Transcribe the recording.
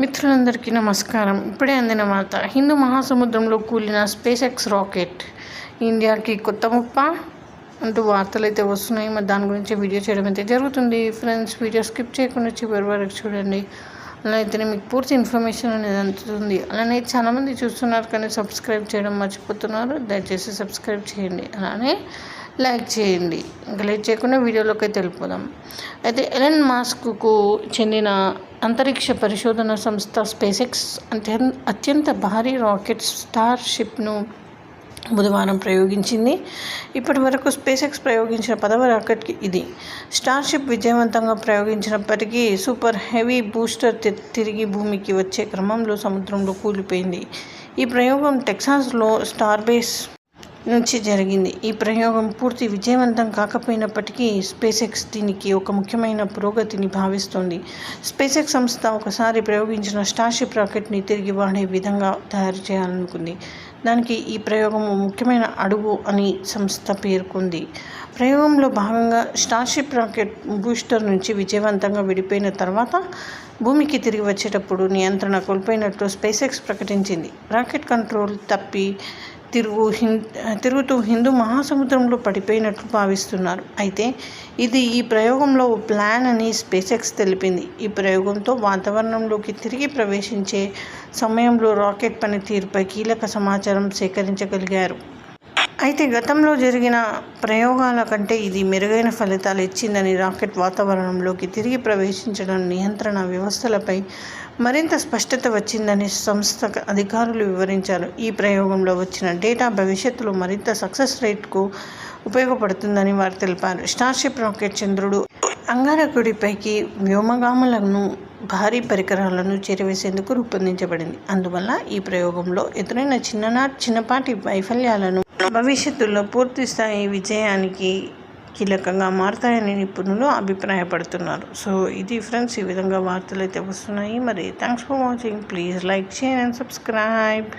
మిత్రులందరికీ నమస్కారం. ఇప్పుడే అందిన వార్త. హిందూ మహాసముద్రంలో కూలిన స్పేస్ ఎక్స్ రాకెట్ ఇండియాకి కొత్త ముప్ప అంటూ వార్తలు అయితే వస్తున్నాయి. మరి దాని గురించి వీడియో చేయడం అయితే జరుగుతుంది. ఫ్రెండ్స్ వీడియో స్కిప్ చేయకుండా చివరి వరకు చూడండి. అలా అయితేనే మీకు పూర్తి ఇన్ఫర్మేషన్ అనేది అందుతుంది. అలానే చాలామంది చూస్తున్నారు కానీ సబ్స్క్రైబ్ చేయడం మర్చిపోతున్నారు. దయచేసి సబ్స్క్రైబ్ చేయండి. అలానే లైక్ చేయండి. ఇంకా లైక్ చేయకుండా వీడియోలోకి వెళ్ళిపోదాం. అయితే ఎలన్ మాస్క్కు చెందిన అంతరిక్ష పరిశోధన సంస్థ స్పేసెక్స్ అత్యంత అత్యంత భారీ రాకెట్ స్టార్ షిప్ను బుధవారం ప్రయోగించింది. ఇప్పటి వరకు స్పేసెక్స్ ప్రయోగించిన పదవ రాకెట్కి ఇది. స్టార్షిప్ విజయవంతంగా ప్రయోగించినప్పటికీ సూపర్ హెవీ బూస్టర్ తిరిగి భూమికి వచ్చే క్రమంలో సముద్రంలో కూలిపోయింది. ఈ ప్రయోగం టెక్సాస్లో స్టార్ బేస్ నుంచి జరిగింది. ఈ ప్రయోగం పూర్తి విజయవంతం కాకపోయినప్పటికీ స్పేస్ ఎక్స్ దీనికి ఒక ముఖ్యమైన పురోగతిని భావిస్తోంది. స్పేస్ ఎక్స్ సంస్థ ఒకసారి ప్రయోగించిన స్టార్షిప్ రాకెట్ని తిరిగి వాడే విధంగా తయారు చేయాలనుకుంది. దానికి ఈ ప్రయోగం ముఖ్యమైన అడుగు అని సంస్థ పేర్కొంది. ప్రయోగంలో భాగంగా స్టార్షిప్ రాకెట్ బూస్టర్ నుంచి విజయవంతంగా విడిపోయిన తర్వాత భూమికి తిరిగి వచ్చేటప్పుడు నియంత్రణ కోల్పోయినట్లు స్పేస్ ఎక్స్ ప్రకటించింది. రాకెట్ కంట్రోల్ తప్పి తిరుగు హిం తిరుగుతూ హిందూ మహాసముద్రంలో పడిపోయినట్లు భావిస్తున్నారు. అయితే ఇది ఈ ప్రయోగంలో ప్లాన్ అని స్పేసెక్స్ తెలిపింది. ఈ ప్రయోగంతో వాతావరణంలోకి తిరిగి ప్రవేశించే సమయంలో రాకెట్ పనితీరుపై కీలక సమాచారం సేకరించగలిగారు. అయితే గతంలో జరిగిన ప్రయోగాల కంటే ఇది మెరుగైన ఫలితాలు ఇచ్చిందని రాకెట్ వాతావరణంలోకి తిరిగి ప్రవేశించడం నియంత్రణ వ్యవస్థలపై మరింత స్పష్టత వచ్చిందని సంస్థ అధికారులు వివరించారు. ఈ ప్రయోగంలో వచ్చిన డేటా భవిష్యత్తులో మరింత సక్సెస్ రేట్కు ఉపయోగపడుతుందని వారు తెలిపారు. స్టార్షిప్ రాకెట్ చంద్రుడు అంగారకుడిపైకి వ్యోమగాములను భారీ పరికరాలను చేరవేసేందుకు రూపొందించబడింది. అందువల్ల ఈ ప్రయోగంలో ఎదురైన చిన్ననాటి చిన్నపాటి వైఫల్యాలను భవిష్యత్తులో పూర్తి స్థాయి విజయానికి కీలకంగా మారుతాయని నిపుణులు అభిప్రాయపడుతున్నారు. సో ఇది ఫ్రెండ్స్ ఈ విధంగా వార్తలు అయితే వస్తున్నాయి. మరి thanks for watching. Please like share and subscribe.